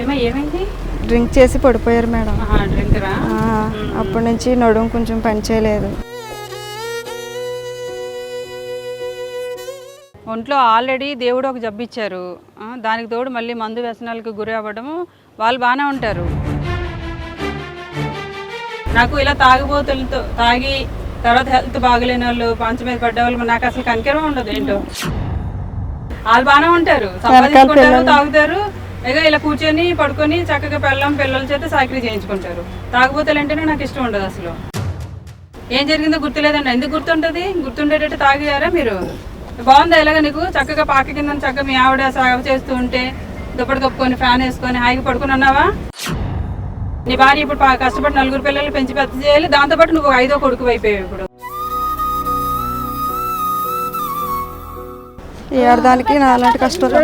ఏమో ఏమైంది? డ్రింక్ చేసి పడిపోయారు మేడం. అప్పటి నుంచి నడుము కొంచెం పని చేయలేదు ఒంట్లో ఆల్రెడీ దేవుడు ఒక జబ్బు ఇచ్చారు. ఆ, దానికి తోడు మళ్ళీ మందు వ్యసనాలకు గురి అవ్వడము వాళ్ళు బాగానే ఉంటారు. నాకు ఇలా తాగుబోతులతో తాగి తర్వాత హెల్త్ బాగలేని వాళ్ళు పంచ మీద పడ్డ వాళ్ళు నాకు అసలు కనికరం ఉండదు ఏంటో. వాళ్ళు బాగానే ఉంటారు. సంపాదించుకుంటారు తాగుతారు. ఇక ఇలా కూర్చొని పడుకొని చక్కగా పెళ్ళం పిల్లల చేత సాకిరీ చేయించుకుంటారు. తాగుబోతులు అంటేనే నాకు ఇష్టం ఉండదు అసలు. ఏం జరిగిందో గుర్తులేదండి. ఎందుకు గుర్తుంటది? గుర్తుండేటట్టు తాగారా మీరు? బాగుందా ఇలాగ నీకు? చక్కగా పాక కింద చక్కగా మీ ఆవిడ సాగు చేస్తూ ఉంటే దుప్పటి కప్పుకొని ఫ్యాన్ వేసుకొని హాయిగా పడుకుని ఉన్నావా? నీ భార్య ఇప్పుడు పా- కష్టపడి నలుగురు పిల్లలు పెంచి పెద్ద చేయాలి. దాంతోపాటు నువ్వు ఐదో కొడుకు అయిపోయావు ఇప్పుడు. ఏడాదికి నాలాంటి కష్టాలు.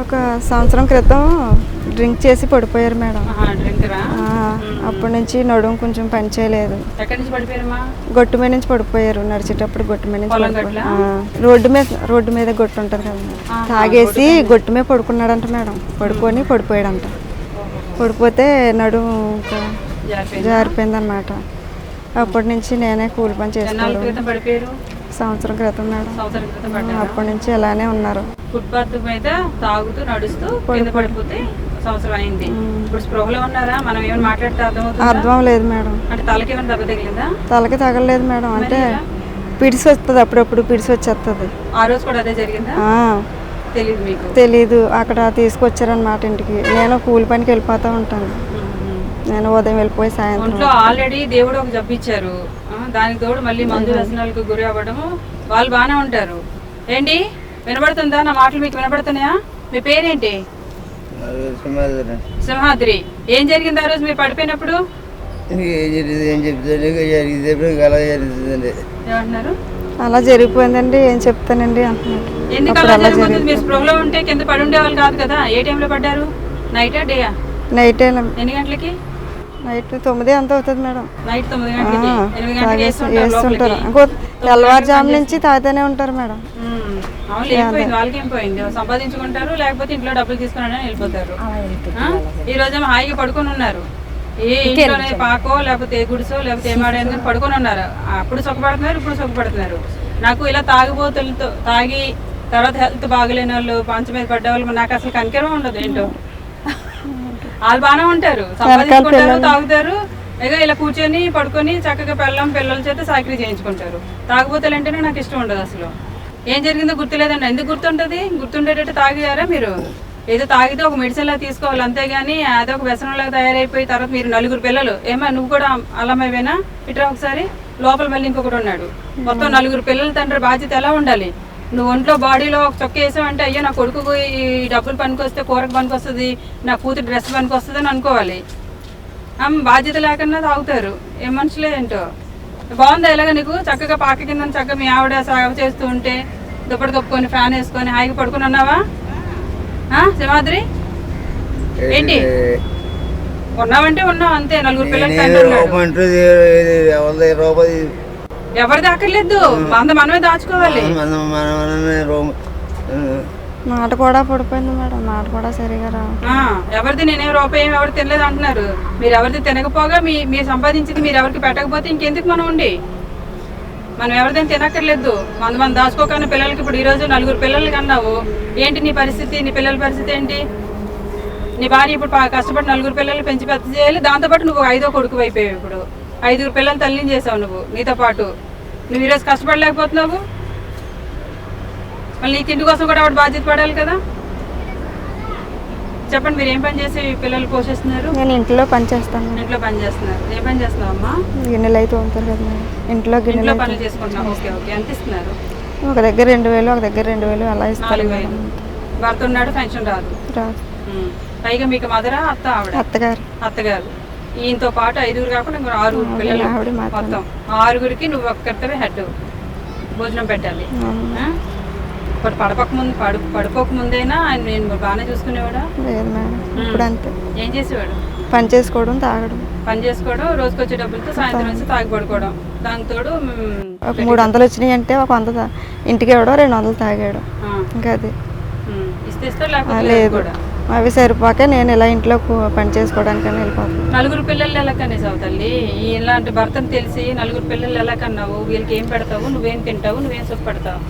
ఒక సంవత్సరం క్రితం డ్రింక్ చేసి పడిపోయారు మేడం. అప్పటి నుంచి నడుము కొంచెం పని చేయలేదు. గొట్టు మీద నుంచి పడిపోయారు. నడిచేటప్పుడు గొట్టు మీద నుంచి పడిపోయారు. రోడ్డు మీద రోడ్డు మీద గొట్టు ఉంటుంది కదా తాగేసి గొట్టు మీద పడుకున్నాడంట మేడం. పడుకొని పడిపోయాడంట. పడిపోతే నడుము ఇంకా జారిపోయింది? జారిపోయింది అనమాట అప్పటి నుంచి నేనే కూలి పని పడిపోయారు? సంవత్సరం క్రితం మేడం. అప్పటి నుంచి అలానే ఉన్నారు. ఫుట్పాత్ మీద తాగుతూ నడుస్తూ కింద పడిపోతే సంవత్సరం అయింది. ఇప్పుడు స్పృహలో ఉన్నారా? మనం ఏమైనా మాట్లాడితే అర్థమవుతుందా? అర్థం లేదు మేడం. అంటే తలకి ఏమైనా దెబ్బ తగిలిందా? తలకి తగలలేదు మేడం. అంటే? పిడిసి వస్తుంది అప్పుడప్పుడు పిడిసి వచ్చేస్తుంది ఆ రోజు కూడా అదే జరిగిందా? తెలియదు మీకు? తెలీదు. అక్కడ తీసుకొచ్చారనమాట ఇంటికి. నేను కూలి పనికి వెళ్ళిపోతూ ఉంటాను. నేను ఉదయం వెళ్ళిపోయి సాయంత్రం ఒంట్లో ఆల్రెడీ దేవుడు ఒక ఆ, దానికి తోడు మళ్ళీ మందు వ్యసనాలకు గురి అవ్వడము. వాళ్ళు బాగానే ఉంటారు. ఏంటి? వినబడుతుందా? నా మాటలు మీకు వినబడుతున్నాయా? మీ పేరేంటి? సింహాద్రి. ఏం జరిగింది ఆ రోజు? మీరు పడిపోయినప్పుడు? ఏం జరిగింది? ఏం చెప్తాను జరిగితే అలా జరుగుతుందండి ఏమంటున్నారు? అలా జరిగిపోయిందండి. ఏం చెప్తానండి అంటున్నాడు ఎందుకు అలా మీరు స్పృహలో ఉంటే కింద పడి ఉండేవాళ్ళు కాదు కదా. ఏ టైంలో పడ్డారు? నైటా డేయా నైట్ ఎన్ని గంటలకి? నైట్ తొమ్మిది ఎంత అవుతుంది మేడం. వేస్తుంటారు ఇంకో తెల్లవారుజాము నుంచి తాగుతూనే ఉంటారు మేడం. సంపాదించుకుంటారు లేకపోతే ఇంట్లో డబ్బులు తీసుకుని వెళ్ళిపోతారు. ఆ? ఈ రోజు హాయిగా పడుకొని ఉన్నారు. ఏ ఇంట్లోనే పాకో లేకపోతే ఏ గుడిసో లేకపోతే ఏ మాడేందో కానీ పడుకొని ఉన్నారు. అప్పుడు సుఖపడుతున్నారు ఇప్పుడు సుఖపడుతున్నారు. నాకు ఇలా తాగుబోతులతో తాగి తర్వాత హెల్త్ బాగలేని వాళ్ళు పంచ మీద పడ్డ వాళ్ళు నాకు అసలు కనికరం ఉండదు ఏంటో. వాళ్ళు బాగానే ఉంటారు. సంపాదించుకుంటారు తాగుతారు. ఇక ఇలా కూర్చొని పడుకొని చక్కగా పెళ్ళం పిల్లల చేత సాకరీ చేయించుకుంటారు. తాగుబోతులు అంటేనే నాకు ఇష్టం ఉండదు అసలు. ఏం జరిగిందో గుర్తులేదండి. ఎందుకు గుర్తుంటది? గుర్తుండేటట్టు తాగారా మీరు? ఏదో తాగితే ఒక మెడిసిన్ లా తీసుకోవాలి అంతేగాని అదొక వ్యసనంలాగా తయారైపోయి తర్వాత మీరు నలుగురు పిల్లలు. ఏమా నువ్వు కూడా అల్లమైవేనా ఇట్రా ఒకసారి. లోపల మళ్ళీ ఇంకొకటి ఉన్నాడు. మొత్తం నలుగురు పిల్లల తండ్రి బాధ్యత ఎలా ఉండాలి? నువ్వు ఒంట్లో బాడీలో ఒక చొక్క వేసావంటే అయ్యో నా కొడుకు ఈ డబ్బులు పనికి వస్తే కూరకు పనికి వస్తుంది నా కూతురు డ్రెస్ పనికి వస్తుంది అని అనుకోవాలి. ఆమె బాధ్యత లేకుండా తాగుతారు. ఏ మనుషులే ఏంటో. బాగుందా ఇలాగ నీకు? చక్కగా పాక కింద చక్కగా మీ ఆవిడ సేవ చేస్తూ ఉంటే దుప్పటి కప్పుకొని ఫ్యాన్ వేసుకొని హాయిగా పడుకుని ఉన్నావా? సింహాద్రి? ఏంటి? ఉన్నావంటే ఉన్నావు అంతే. నలుగురు పిల్లలు ఎవరి అక్కర్లేదు మంద మనమే దాచుకోవాలి. మనం మన రూమ్. మాట కూడా పడిపోయింది మేడం మాట కూడా సరిగా రా ఆ, ఎవరిది నేనేం రూపాయి ఏం ఎవరు తినలేదు అంటున్నారు. మీరు ఎవరిది తినకపోగా మీ మీరు సంపాదించింది మీరు ఎవరికి పెట్టకపోతే ఇంకెందుకు మనం ఉండి? మనం ఎవరిదైనా తినక్కర్లేదు. మన మనం దాచుకోకుండా పిల్లలకి ఇప్పుడు ఈరోజు నలుగురు పిల్లలకి కన్నావు. ఏంటి నీ పరిస్థితి? నీ పిల్లల పరిస్థితి ఏంటి? నీ భార్య ఇప్పుడు కష్టపడి నలుగురు పిల్లలు పెంచి పెద్ద చేయాలి. దాంతోపాటు నువ్వు ఒక ఐదో కొడుకు అయిపోయావు ఇప్పుడు. ఐదుగురు పిల్లలు తల్లిని చేసావు నువ్వు నీతో పాటు. నువ్వు ఈరోజు కష్టపడలేకపోతున్నావు? మళ్ళీ నీ తిండి కోసం కూడా ఆవిడ బాధ్యత పడాలి కదా? చెప్పండి మీరు ఏం పని చేసి పిల్లలు పోషిస్తున్నారు? నేను ఇంట్లో పని చేస్తాను. ఇంట్లో పని చేస్తున్నారు. ఏం పని చేస్తున్నావు అమ్మా? గిన్నెలు అయితే ఉంటారు కదా ఇంట్లో ఇంట్లో గిన్నెలు పనులు చేసుకుంటున్నావు. Okay okay. ఎంత ఇస్తున్నారు? ఒక దగ్గర రెండు వేలు ఒక దగ్గర రెండు వేలు అలా ఇస్తారు భర్త ఉన్నాడు పెన్షన్ రాదు. రాదు. పైగా మీకు మదరా అత్త ఆవిడ? అత్తగారు. అత్తగారు. ఈయనతో పాటు ఐదుగురు కాకుండా ఇంకో ఆరుగురు పిల్లలు. మొత్తం. ఆరుగురికి నువ్వు ఒక్కరితోనే హెడ్. భోజనం పెట్టాలి? ఇప్పుడు పడపక ముందు పడు పడిపోక ముందైనా ఆయన నేను బాగానే చూసుకునేవాడా? లేదు మేడం. ఇప్పుడు అంతే. ఏం చేసేవాడు? పని చేసుకోవడం తాగడం. పని చేసుకోవడం రోజుకి వచ్చే డబ్బులతో సాయంత్రం వచ్చి తాగి పడుకోవడం. దానికి తోడు మ్, ఒక మూడు వందలు వచ్చినాయి అంటే ఒక వంద ఇంటికి ఇవ్వడం రెండు వందలు తాగాడు. ఇంకా అది. ఇస్తే ఇస్తే ఆ, లేకపోతే లేదు. కూడా అవి సరిపోక నేను ఇలా ఇంట్లో పని చేసుకోవడానికని వెళ్ళిపోతాను నలుగురు పిల్లలు ఎలా కనేసావు తల్లి? ఇలాంటి భర్తను తెలిసి నలుగురు పిల్లలు ఎలా కన్నావు? వీళ్ళకి ఏం పెడతావు? నువ్వేం తింటావు? నువ్వేం సుఖపడతావు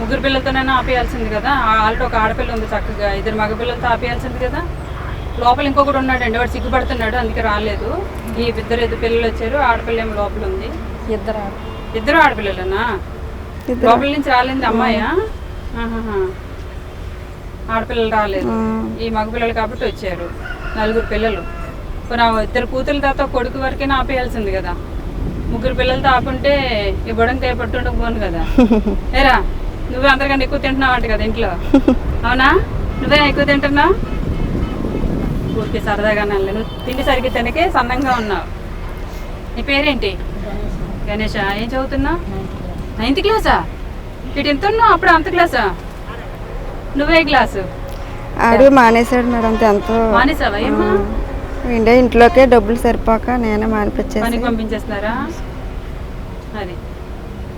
ముగ్గురు పిల్లలతోనైనా ఆపేయాల్సింది కదా? ఆల్రెడీ ఒక ఆడపిల్ల ఉంది చక్కగా. ఇద్దరు మగ పిల్లలతో ఆపేయాల్సింది కదా? లోపల ఇంకొకటి ఉన్నాడండి. వాడు సిగ్గుపడుతున్నాడు. అందుకే రాలేదు. ఈ ఇద్దరు ఇద్దరు పిల్లలు వచ్చారు. ఆడపిల్ల ఏమో లోపల ఉంది. ఇద్దరు ఇద్దరు ఆడపిల్లలనా? లోపల నుంచి రాలేదు అమ్మాయా. ఆడపిల్లలు రాలేదు. ఈ మగపిల్లలు కాబట్టి వచ్చారు. నలుగురు పిల్లలు. ఇద్దరు కూతురు తర్వాత కొడుకు వరకైనా ఆపేయాల్సింది కదా? ముగ్గురు పిల్లలతో ఆపుంటే ఈ బుడంకాయ పట్టుండక పోను కదా? ఏరా నువ్వే అందరికన్నా ఎక్కువ తింటున్నావు అంట కదా ఇంట్లో. అవునా? నువ్వే ఎక్కువ తింటున్నావు? ఊరికే సరదాగా నల్లి నువ్వు తిండి సరిగ్గా తినకే సన్నంగా ఉన్నావు. నీ పేరేంటి? గణేష. ఏం చదువుతున్నావు? నైన్త్ క్లాసా ఇటు ఎంత ఉన్నావు? అప్పుడు అంత క్లాసా నువ్వే క్లాసు ఆడు మానేశాడు మేడం ఎంతో మానేసావా ఏమ్మా? ఇండే ఇంట్లోకే డబ్బులు సరిపోక నేనే మానిపించేసి. పంపించేస్తున్నారా? అది.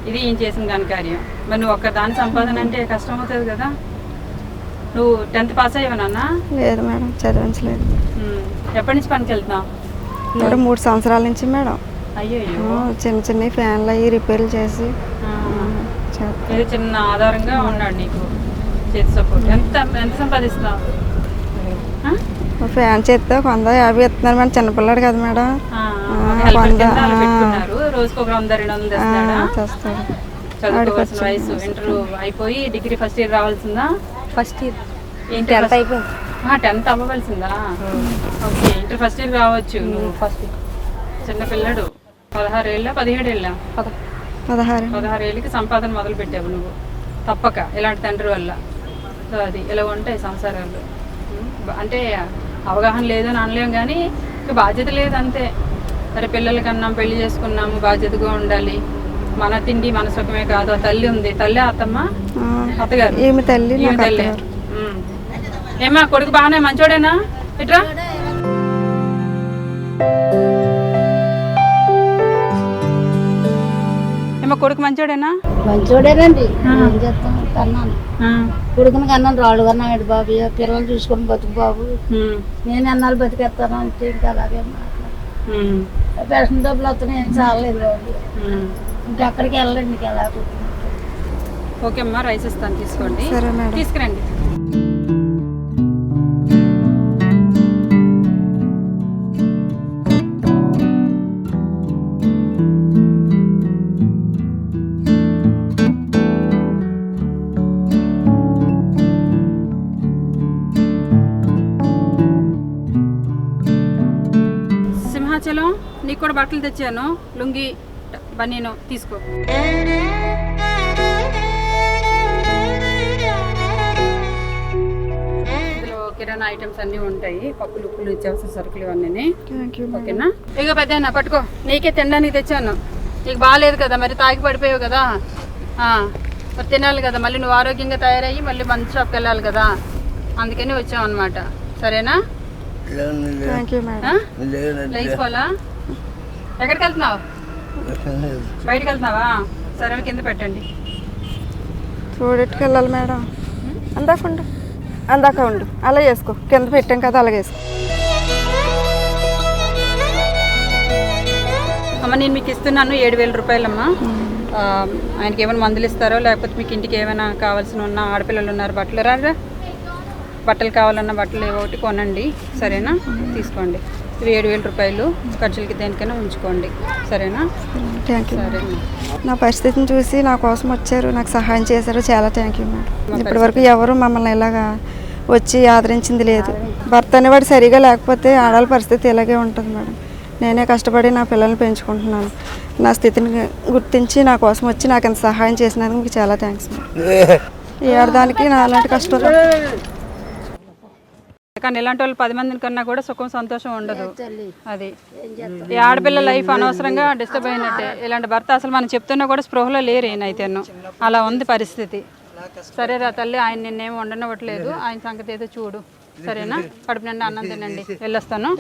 ఇది ఏం చేసిన దాని కార్యం? మరి నువ్వు ఒక్క దాని సంపాదన అంటే కష్టం అవుతుంది కదా. నువ్వు టెన్త్ పాస్ అయ్యావు నాన్న? లేదు మేడం చదివించలేదు. ఎప్పటి నుంచి పనికి వెళ్తున్నావు? మూడు సంవత్సరాల నుంచి మేడం. అయ్యో చిన్న చిన్న ఫ్యాన్లు అవి రిపేర్లు చేసి. ఇది చిన్న ఆధారంగా ఉన్నాడు నీకు చేతి సపోర్ట్ ఎంత ఎంత సంపాదిస్తున్నావు? ఆ? ఫ్యాన్ చేస్తే ఒక వంద యాభై ఇస్తున్నారు మేడం. చిన్నపిల్లాడు కదా మేడం. కింద రోజుకు ఒక వంద రెండు వందలు చదువుకోవాల్సిన వయసు ఇంటర్ అయిపోయి degree first year రావాల్సిందా? First year. ఏంటి టెన్త్ అయిపోయింది. టెన్త్ అవ్వవలసిందా? ఓకే ఇంటర్ ఫస్ట్ ఇయర్ రావచ్చు నువ్వు ఫస్ట్ ఇయర్. చిన్న పిల్లడు పదహారు ఏళ్ళ? పదిహేడు ఏళ్ళ? పదహారు. పదహారు ఏళ్ళకి సంపాదన మొదలు పెట్టావు నువ్వు. తప్పక. ఇలాంటి తండ్రి వల్ల. సో అది ఇలా ఉంటాయి సంసారాలు. అంటే అవగాహన లేదని అనలేం కానీ ఇక బాధ్యత లేదు అంతే. సరే పిల్లలకి అన్నాం పెళ్ళి చేసుకున్నాము బాధ్యతగా ఉండాలి. మన తిండి మన సుఖమే కాదు. తల్లి ఉంది. తల్లి అత్తమ్మ? అత్తగారు. తల్లి తల్లి. ఏమ్మా కొడుకు బాగానే మంచోడేనా? ఇట్రా ఏమ్మా కొడుకు మంచోడేనా? మంచోడేనండి. ఏం చేస్తాం? కన్నాను. కొడుకుని కన్నాను. రాళ్ళు కన్నాడు బాబు. ఇక పిల్లలు చూసుకొని బతుకు బాబు. నేను ఎన్నాళ్ళు బతికేస్తాను అంటే ఇంకా అలాగే. పెన్షన్ డబ్బులు వస్తున్నాయి. ఏం చాలేదు బాబు. ఇంకా అక్కడికి వెళ్ళండి. ఇంకా ఎలా ఓకే అమ్మా రైస్ ఇస్తాను. తీసుకోండి. తీసుకురండి. సింహాచలం నీకు కూడా బట్టలు తెచ్చాను. లుంగి బనీను తీసుకో. కిరాణా ఐటమ్స్ అన్నీ ఉంటాయి. పప్పులు ఉప్పులు ఇచ్చేవలసిన సరుకులు ఇవన్నీ ఓకేనా? ఇక పెద్ద పట్టుకో. నీకే తినడానికి తెచ్చాను. నీకు బాగాలేదు కదా మరి తాగి పడిపోయావు కదా. మరి తినాలి కదా. మళ్ళీ నువ్వు ఆరోగ్యంగా తయారయ్యి మళ్ళీ మంచి షాప్కి వెళ్ళాలి కదా. అందుకని వచ్చాం అనమాట సరేనా? లేచిపోవాలా ఎక్కడికి వెళ్తున్నావు? బయటకు వెళ్తున్నావా? సరే కింద పెట్టండి. చూడెట్టుకు వెళ్ళాలి మేడం అందాక ఉండు. అందాక ఉండు. అలా చేసుకో. కింద పెట్టాం కదా అలాగే వేసుకో అమ్మ నేను మీకు ఇస్తున్నాను ఏడు వేల రూపాయలమ్మా. ఆ, ఆయనకి ఏమైనా మందులు ఇస్తారో లేకపోతే మీకు ఇంటికి ఏమైనా కావాల్సిన ఉన్న ఆడపిల్లలు ఉన్నారు బట్టలు రారా? బట్టలు కావాలన్న బట్టలు ఏవో ఒకటి కొనండి సరేనా? తీసుకోండి. ఇవి ఏడు వేల రూపాయలు ఖర్చులకి దేనికైనా ఉంచుకోండి సరేనా? థ్యాంక్ యూ సరే. నా పరిస్థితిని చూసి నా కోసం వచ్చారు నాకు సహాయం చేశారు చాలా థ్యాంక్ యూ మేడం ఇప్పటివరకు ఎవరు మమ్మల్ని ఇలాగా వచ్చి ఆదరించింది లేదు. భర్త అనేవాడు సరిగా లేకపోతే ఆడవాళ్ళ పరిస్థితి ఇలాగే ఉంటుంది మేడం నేనే కష్టపడి నా పిల్లల్ని పెంచుకుంటున్నాను. నా స్థితిని గుర్తించి నా కోసం వచ్చి నాకు ఇంత సహాయం చేసినందుకు మీకు చాలా థ్యాంక్స్ మేడం ఈ ఆడదానికి నా అలాంటి కష్టం కానీ ఇలాంటి వాళ్ళు పది మందిని కన్నా కూడా సుఖం సంతోషం ఉండదు. అది. ఈ ఆడపిల్ల లైఫ్ అనవసరంగా డిస్టర్బ్ అయినట్టే. ఇలాంటి భర్త అసలు మనం చెప్తున్నా కూడా స్పృహలో లేరు ఈయనైతేను. అలా ఉంది పరిస్థితి. సరే రా తల్లి ఆయన నిన్నేం వండనివ్వట్లేదు. ఆయన సంగతి ఏదో చూడు. సరేనా? కడుపు నిండా అన్నం తినండి. వెళ్ళొస్తాను.